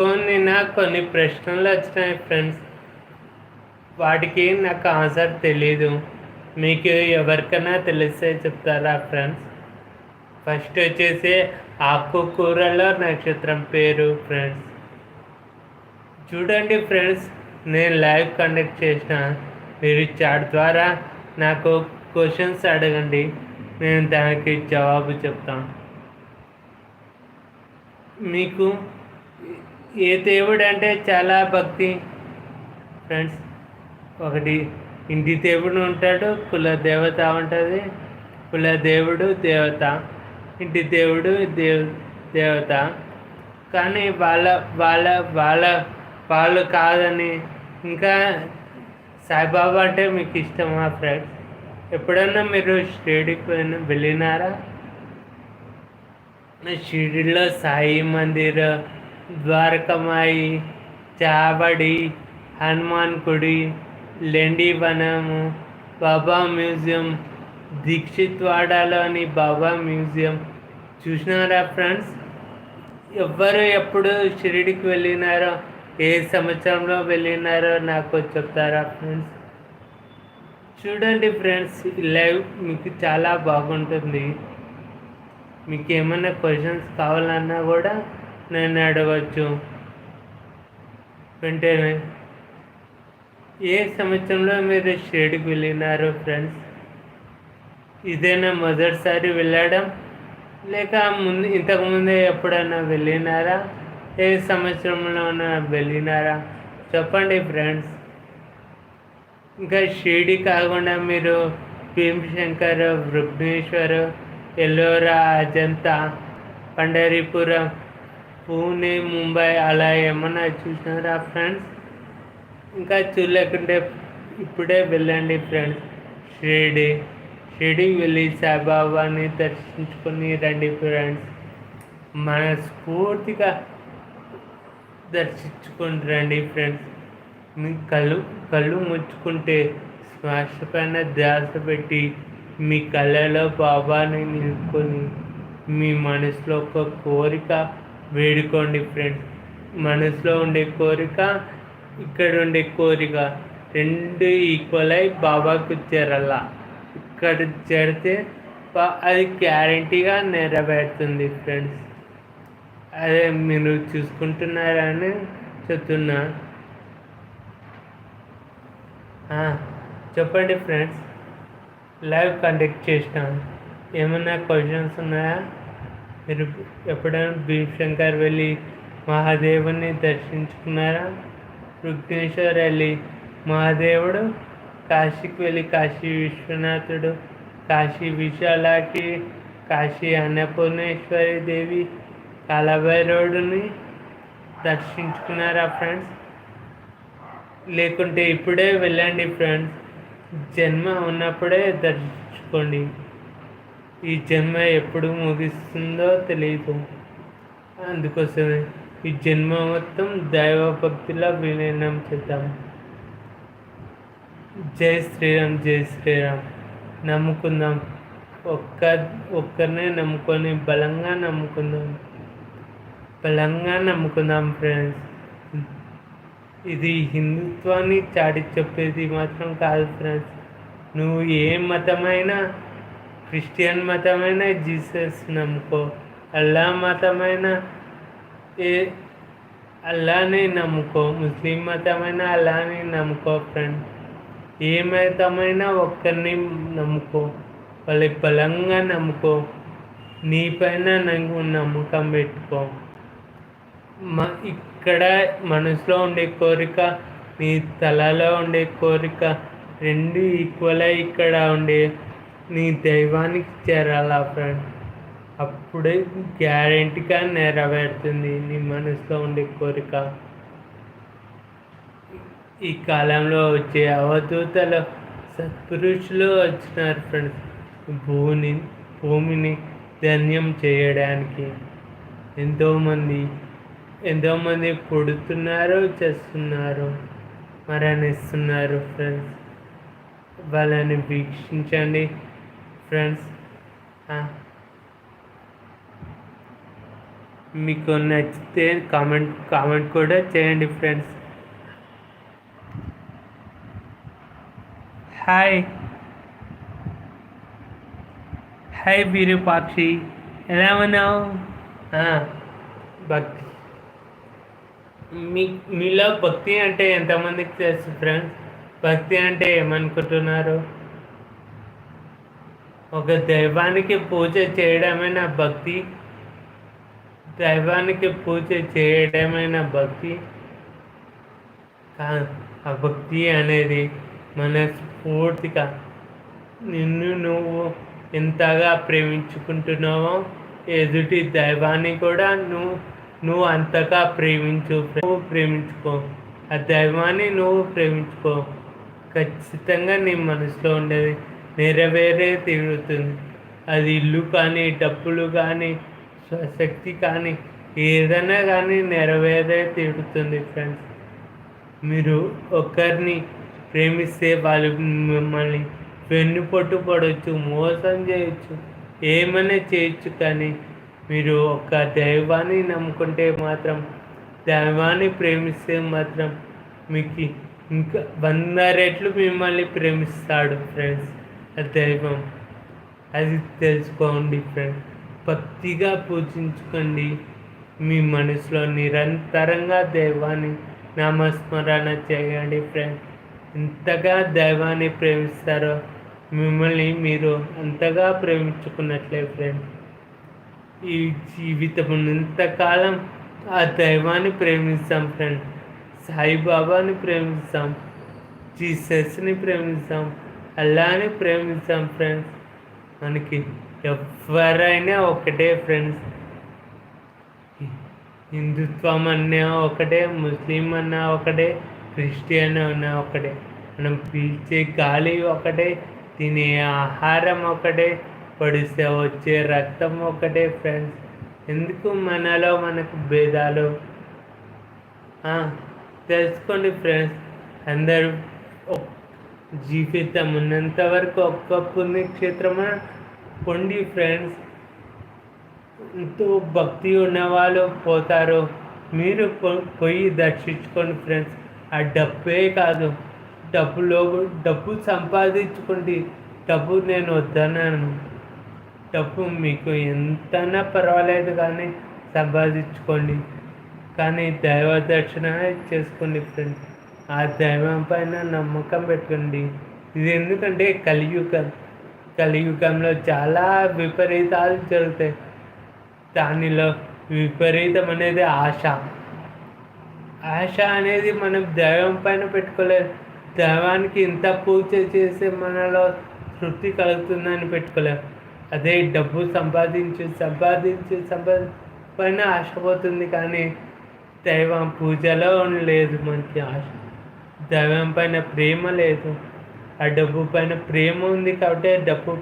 నిన్న కొన్ని ప్రశ్నలు వచ్చినాయి ఫ్రెండ్స్ వాటికి నాకు ఆన్సర్ తెలీదు. మీకు ఎవరికైనా తెలిస్తే చెప్తారా ఫ్రెండ్స్ ఫస్ట్ వచ్చేసి ఆకుకూరలో నక్షత్రం పేరు ఫ్రెండ్స్ చూడండి ఫ్రెండ్స్ నేను లైవ్ కండక్ట్ చేసిన. మీరు చాట్ ద్వారా నాకు క్వశ్చన్స్ అడగండి. నేను దానికి జవాబు చెప్తాను. మీకు ఏ దేవుడు అంటే చాలా భక్తి. ఫ్రెండ్స్ ఒకటి ఇంటి దేవుడు ఉంటాడు కుల దేవత ఉంటుంది. కుల దేవుడు దేవత ఇంటి దేవుడు దేవ్ దేవత. కానీ వాళ్ళ వాళ్ళ వాళ్ళ వాళ్ళు కాదని ఇంకా సాయిబాబా అంటే మీకు ఇష్టమా ఫ్రెండ్స్ ఎప్పుడన్నా మీరు షిరిడికి పోయిన వెళ్ళినారా? షిరిడిలో సాయి మందిర్ ద్వారకమాయి చావడి హనుమాన్ గుడి లెండి వనము బాబా మ్యూజియం దీక్షిత్వాడలోని బాబా మ్యూజియం. చూసినారా ఫ్రెండ్స్? ఎవ్వరు ఎప్పుడు షిరిడికి వెళ్ళినారో ఏ సంవత్సరంలో వెళ్ళినారో నాకు చెప్తారా ఫ్రెండ్స్? చూడండి ఫ్రెండ్స్ లైవ్ మీకు చాలా బాగుంటుంది. మీకు ఏమైనా క్వశ్చన్స్ కావాలన్నా కూడా నేను అడగచ్చు వెంటనే. ఏ సంవత్సరంలో మీరు షిరిడికి వెళ్ళినారు ఫ్రెండ్స్? ఇదేనా మొదటిసారి వెళ్ళడం? లేక ముందు ఇంతకుముందే ఎప్పుడైనా వెళ్ళినారా? ఏ సంవత్సరంలోనా వెళ్ళినారా? చెప్పండి ఫ్రెండ్స్. ఇంకా షిరిడి కాకుండా మీరు భీమశంకర్ వృగ్నేశ్వర్ ఎల్లోరా అజంతా పండరీపురం పూణే ముంబై అలా ఏమన్నా చూసినారా ఫ్రెండ్స్ ఇంకా చూడలేకుంటే ఇప్పుడే వెళ్ళండి ఫ్రెండ్స్ షిరిడి షిరిడికి వెళ్ళి సాయిబాబాని దర్శించుకొని రండి ఫ్రెండ్స్ మనస్ఫూర్తిగా దర్శించుకొని రండి ఫ్రెండ్స్ మీ కళ్ళు కళ్ళు ముచ్చుకుంటే శ్వాస పైన ధ్యాస పెట్టి మీ కళ్ళలో బాబాని నిలుపుకొని మీ మనసులో ఒక కోరిక వేడుకోండి ఫ్రెండ్స్ మనసులో ఉండే కోరిక ఇక్కడ ఉండే కోరిక రెండు ఈక్వల్ అయి బాబాకు చేరాల ఇక్కడ చేరితే అది గ్యారంటీగా నెరవేరుతుంది ఫ్రెండ్స్ అదే మీరు చూసుకుంటున్నారని చెప్తున్నా. చెప్పండి ఫ్రెండ్స్ లైవ్ కండక్ట్ చేసినాం. ఏమైనా క్వశ్చన్స్ ఉన్నాయా? మీరు ఎప్పుడైనా భీమశంకర్ వెళ్ళి మహాదేవుని దర్శించుకున్నారా? రుక్నేశ్వర్ వెళ్ళి మహాదేవుడు కాశీకి వెళ్ళి కాశీ విశ్వనాథుడు కాశీ విశాలాకి కాశీ అన్నపూర్ణేశ్వరి దేవి కాలభైరవుడిని దర్శించుకున్నారా ఫ్రెండ్స్? లేకుంటే ఇప్పుడే వెళ్ళండి ఫ్రెండ్స్. జన్మ ఉన్నప్పుడే దర్శించుకోండి. ఈ జన్మ ఎప్పుడు ముగిస్తుందో తెలియదు అందుకోసమే ఈ జన్మ మొత్తం దైవ భక్తిలో విలీనం చేద్దాం. జై శ్రీరామ్ జై శ్రీరామ్. నమ్ముకుందాం. ఒక్క ఒక్కరినే నమ్ముకొని బలంగా నమ్ముకుందాం. బలంగా నమ్ముకుందాం ఫ్రెండ్స్. ఇది హిందుత్వాన్ని చాటి చెప్పేది మాత్రం కాదు ఫ్రెండ్స్. నువ్వు ఏ మతమైనా క్రిస్టియన్ మతమైనా జీసస్ నమ్ముకో. అల్లా మతమైన ఏ అల్లానే నమ్ముకో. ముస్లిం మతమైనా అల్లానే నమ్ముకో ఫ్రెండ్ ఏ మతమైనా ఒక్కరిని నమ్ముకో. వాళ్ళకి బలంగా నమ్ముకో. నీపైన నాకు నమ్మకం పెట్టుకో. మ ఇక్కడ మనసులో ఉండే కోరిక నీ తలలో ఉండే కోరిక రెండు ఈక్వల్ ఇక్కడ ఉండే నీ దైవానికి చేరాలా ఫ్రెండ్ అప్పుడే గ్యారెంటీగా నెరవేరుతుంది. నీ మనసులో ఉండే కోరిక. ఈ కాలంలో వచ్చే అవధూతలు సత్పురుషులు వచ్చినారు ఫ్రెండ్స్ భూమిని భూమిని ధన్యం చేయడానికి ఎంతోమంది ఎంతోమంది పుడుతున్నారు చేస్తున్నారు మరణిస్తున్నారు ఫ్రెండ్స్ వాళ్ళని వీక్షించండి. ఫ్రెండ్స్ మీకు నచ్చితే కామెంట్ కామెంట్ కూడా చేయండి ఫ్రెండ్స్ హాయ్ హాయ్ విరూపాక్షి. ఎలా ఉన్నావు? భక్తి మీ మీలో భక్తి అంటే ఎంతమందికి తెలుసు ఫ్రెండ్స్ భక్తి అంటే ఏమనుకుంటున్నారు? ఒక దైవానికి పూజ చేయడమేనా భక్తి దైవానికి పూజ చేయడమేనా భక్తి ఆ భక్తి అనేది మనస్ఫూర్తిగా నిన్ను నువ్వు ఎంతగా ప్రేమించుకుంటున్నావో ఎదుటి దైవాన్ని కూడా నువ్వు నువ్వు అంతగా ప్రేమించు నువ్వు ప్రేమించుకో. ఆ దైవాన్ని నువ్వు ప్రేమించుకో. ఖచ్చితంగా నీ మనసులో ఉండేది. నెరవేరే తీరుతుంది. అది ఇల్లు కానీ డబ్బులు కానీ శక్తి కానీ ఏదైనా కానీ నెరవేరే తీరుతుంది ఫ్రెండ్స్ మీరు ఒకరిని ప్రేమిస్తే వాళ్ళు మిమ్మల్ని వెన్నుపొట్టు పడవచ్చు మోసం చేయొచ్చు ఏమైనా చేయొచ్చు కానీ మీరు ఒక దైవాన్ని నమ్ముకుంటే మాత్రం దైవాన్ని ప్రేమిస్తే మాత్రం మీకు ఇంకా వంద రెట్లు మిమ్మల్ని ప్రేమిస్తాడు ఫ్రెండ్స్ దైవం. అది తెలుసుకోండి ఫ్రెండ్ భక్తిగా పూజించుకోండి. మీ మనసులో నిరంతరంగా దైవాన్ని నామస్మరణ చేయండి ఫ్రెండ్ ఎంతగా దైవాన్ని ప్రేమిస్తారో మిమ్మల్ని మీరు అంతగా ప్రేమించుకున్నట్లే ఫ్రెండ్ ఈ జీవితం ఇంతకాలం ఆ దైవాన్ని ప్రేమిస్తాం ఫ్రెండ్ సాయిబాబాని ప్రేమిస్తాం. జీసస్ని ప్రేమిస్తాం. అల్లాని ప్రేమిస్తాం ఫ్రెండ్స్. మనకి ఎవరైనా ఒకటే ఫ్రెండ్స్. హిందుత్వం అన్నా ఒకటే ముస్లిం అన్నా ఒకటే క్రిస్టియన్ అన్నా ఒకటే. మనం పీల్చే గాలి ఒకటే తినే ఆహారం ఒకటే పడిస్తే వచ్చే రక్తం ఒకటే ఫ్రెండ్స్. ఎందుకు మనలో మనకు భేదాలు? తెలుసుకోండి ఫ్రెండ్స్. అందరూ జీవితం ఉన్నంత వరకు ఒక్క పుణ్యక్షేత్రమా పొండి ఫ్రెండ్స్ ఎంతో భక్తి ఉన్నవాళ్ళు పోతారు. మీరు పోయి దర్శించుకోండి ఫ్రెండ్స్ ఆ డబ్బే కాదు. డబ్బులో డబ్బు సంపాదించుకోండి. డబ్బు నేను వద్దన్నాను. డబ్బు మీకు ఎంతైనా పర్వాలేదు కానీ సంపాదించుకోండి. కానీ దైవ దర్శన చేసుకోండి ఫ్రెండ్స్ ఆ దైవం పైన నమ్మకం పెట్టుకోండి. ఇది ఎందుకంటే కలియుగం. కలియుగంలో చాలా విపరీతాలు జరుగుతాయి. దానిలో విపరీతం అనేది ఆశ. ఆశ అనేది మనం దైవం పైన పెట్టుకోలేదు. దైవానికి ఇంత పూజ చేస్తే మనలో తృప్తి కలుగుతుందని పెట్టుకోలేము. అదే డబ్బు సంపాదించి సంపాదించి సంపాది పైన ఆశ పోతుంది కానీ దైవం పూజలో లేదు మనకి ఆశ. దైవం పైన ప్రేమ లేదు. ఆ డబ్బు పైన ప్రేమ ఉంది కాబట్టి ఆ డబ్బు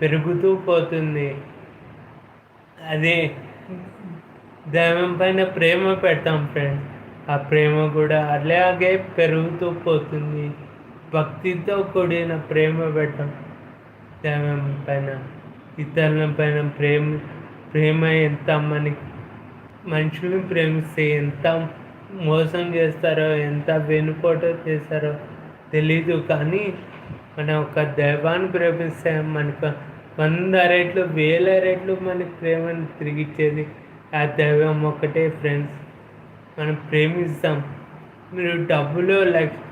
పెరుగుతూ పోతుంది. అదే దైవం పైన ప్రేమ పెడతాం ఫ్రెండ్ ఆ ప్రేమ కూడా అలాగే పెరుగుతూ పోతుంది. భక్తితో కూడిన ప్రేమ పెట్టాం దైవం పైన. ఇతరుల పైన ప్రేమ ప్రేమ ఎంత మనకి మనుషులను ప్రేమిస్తే ఎంత మోసం చేస్తారో ఎంత వెనుకోటో చేస్తారో తెలీదు. కానీ మనం ఒక దైవాన్ని ప్రేమిస్తే మనకు వంద రెట్లు వేల రెట్లు మనకి ప్రేమను తిరిగిచ్చేది ఆ దైవం ఒకటే ఫ్రెండ్స్ మనం ప్రేమిస్తాం. మీరు డబ్బులో లక్ష్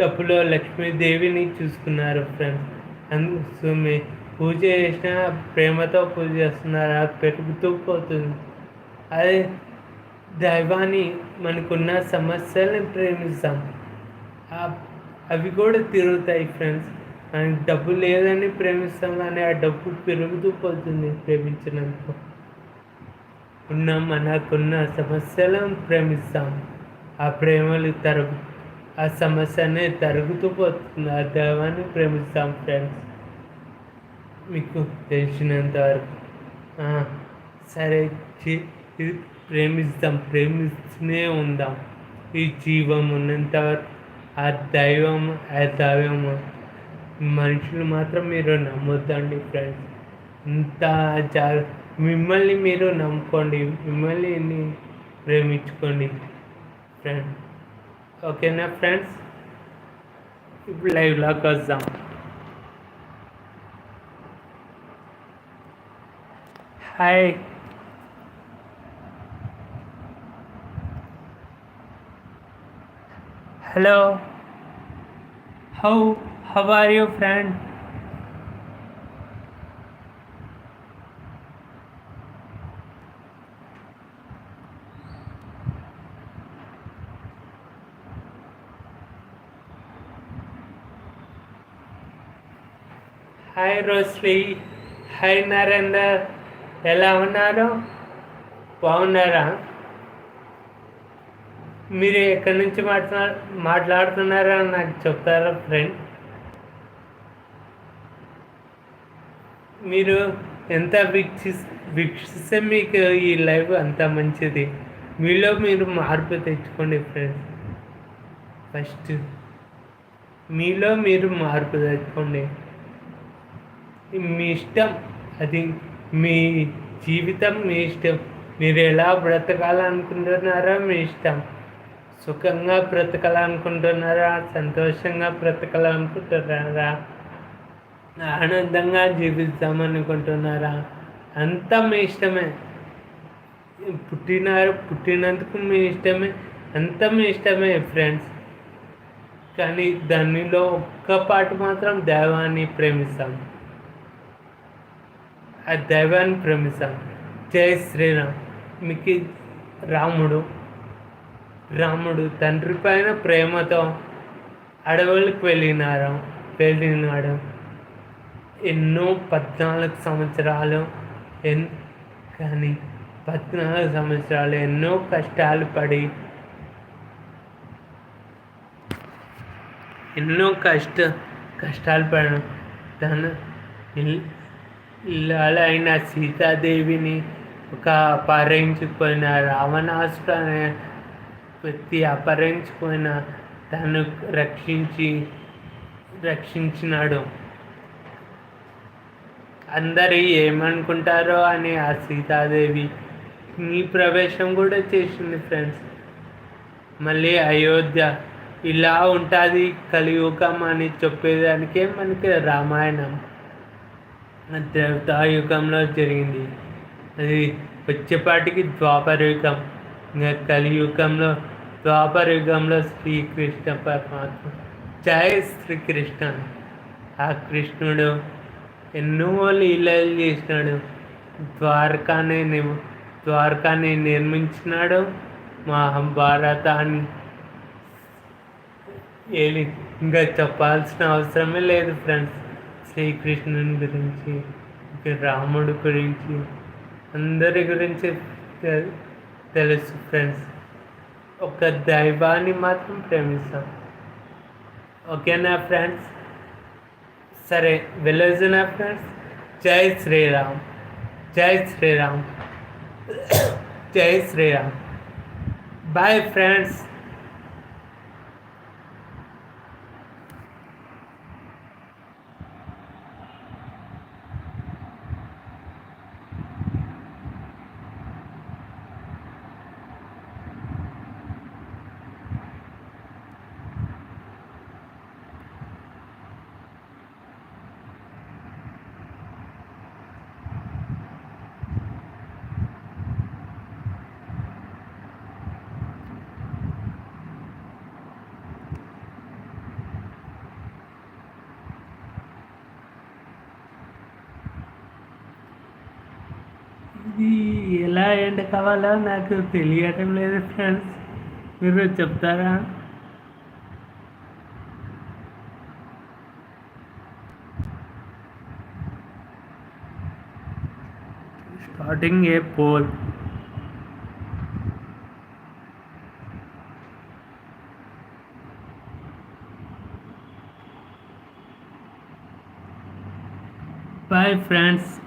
డబ్బులో లక్ష్మీదేవిని చూసుకున్నారు ఫ్రెండ్స్ అందు సో మీ పూజ చేసిన ప్రేమతో పూజ చేస్తున్నారు? అది పెరుగుతూ పోతుంది. అదే దైవాన్ని మనకున్న సమస్యల్ని ప్రేమిస్తాం. అవి కూడా తిరుగుతాయి ఫ్రెండ్స్. మనకి డబ్బు లేదని ప్రేమిస్తాం కానీ ఆ డబ్బు పెరుగుతూ పోతుంది ప్రేమించినందుకు. ఉన్న మనకున్న సమస్యలను ప్రేమిస్తాం. ఆ ప్రేమలు తరుగు ఆ సమస్యనే తరుగుతూ పోతుంది. ఆ దైవాన్ని ప్రేమిస్తాం ఫ్రెండ్స్. మీకు తెలిసినంత వరకు. సరే ఇది ప్రేమిస్తాం ప్రేమిస్తూనే ఉందాం. ఈ జీవం ఉన్నంత వరకు ఆ దైవం ఆ దైవం మనుషులు మాత్రం మీరు నమ్మొద్దండి ఫ్రెండ్స్ ఇంత జా మిమ్మల్ని మీరు నమ్ముకోండి మిమ్మల్ని ప్రేమించుకోండి ఫ్రెండ్ ఓకేనా ఫ్రెండ్స్ ఇప్పుడు లైవ్లోకి వద్దాం. Hi hello how how are you friend hi రోశ్రీ hi Narender ఎలా ఉన్నారు బాగున్నారా మీరు ఎక్కడి నుంచి మాట్లా మాట్లాడుతున్నారా నాకు చెప్తారా ఫ్రెండ్ మీరు ఎంత వీక్షి వీక్షిస్తే మీకు ఈ లైవ్ అంత మంచిది. మీలో మీరు మార్పు తెచ్చుకోండి ఫ్రెండ్స్ ఫస్ట్ మీలో మీరు మార్పు తెచ్చుకోండి. మీ ఇష్టం అది మీ జీవితం మీ ఇష్టం. మీరు ఎలా బ్రతకాలనుకుంటున్నారో మీ ఇష్టం. సుఖంగా బ్రతకాలనుకుంటున్నారా? సంతోషంగా బ్రతకాలనుకుంటున్నారా? ఆనందంగా జీవిద్దామనుకుంటున్నారా? అంతా మీ ఇష్టమే. పుట్టినారు పుట్టినందుకు మీ ఇష్టమే. అంతా మీ ఇష్టమే ఫ్రెండ్స్ కానీ దానిలో ఒక్క పాటు మాత్రం దైవాన్ని ప్రేమిస్తాం. ఆ దైవాన్ని ప్రేమిస్తాం. జై శ్రీరామ్. మీకు రాముడు రాముడు తండ్రి పైన ప్రేమతో అడవులకు వెళ్ళినారు. వెళ్ళినాడు. ఎన్నో పద్నాలుగు సంవత్సరాలు ఎన్ కానీ పద్నాలుగు సంవత్సరాలు ఎన్నో కష్టాలు పడి ఎన్నో కష్ట కష్టాలు పడడం తన ఇల్లాలైన సీతాదేవిని ఒక అపహరించుకుపోయిన రావణాసుడు అనే వ్యక్తి అపహరించుకున్న తను రక్షించి రక్షించినాడు. అందరు ఏమనుకుంటారో అని ఆ సీతాదేవి నీ ప్రవేశం కూడా చేసింది ఫ్రెండ్స్ మళ్ళీ అయోధ్య ఇలా ఉంటుంది కలియుగం అని చెప్పేదానికే మనకి రామాయణం. యుగంలో జరిగింది. అది వచ్చేపాటికి ద్వాపరయుగం. ఇంకా కలియుగంలో ద్వాపరయుగంలో శ్రీకృష్ణ పరమాత్మ జయ శ్రీకృష్ణ ఆ కృష్ణుడు ఎన్నో లీలలు చేసినాడు। ద్వారకాని ద్వారకాని నిర్మించినాడు మహాభారతాన్ని। ఏలి ఇంకా చెప్పాల్సిన అవసరమే లేదు ఫ్రెండ్స్ శ్రీకృష్ణుని గురించి రాముడి గురించి అందరి గురించి తెలుసు ఫ్రెండ్స్ ఒక దైవాన్ని మాత్రం ప్రేమిస్తాం ఓకేనా ఫ్రెండ్స్ సరే వెళ్ళొచ్చునా ఫ్రెండ్స్ జై శ్రీరామ్ జై శ్రీరామ్ జై శ్రీరామ్ బాయ్ ఫ్రెండ్స్ ఇది ఎలా ఎండ కావాలో నాకు తెలియటం లేదు ఫ్రెండ్స్ మీరు చెప్తారా స్టార్టింగ్ ఏ పోల్ Bye friends.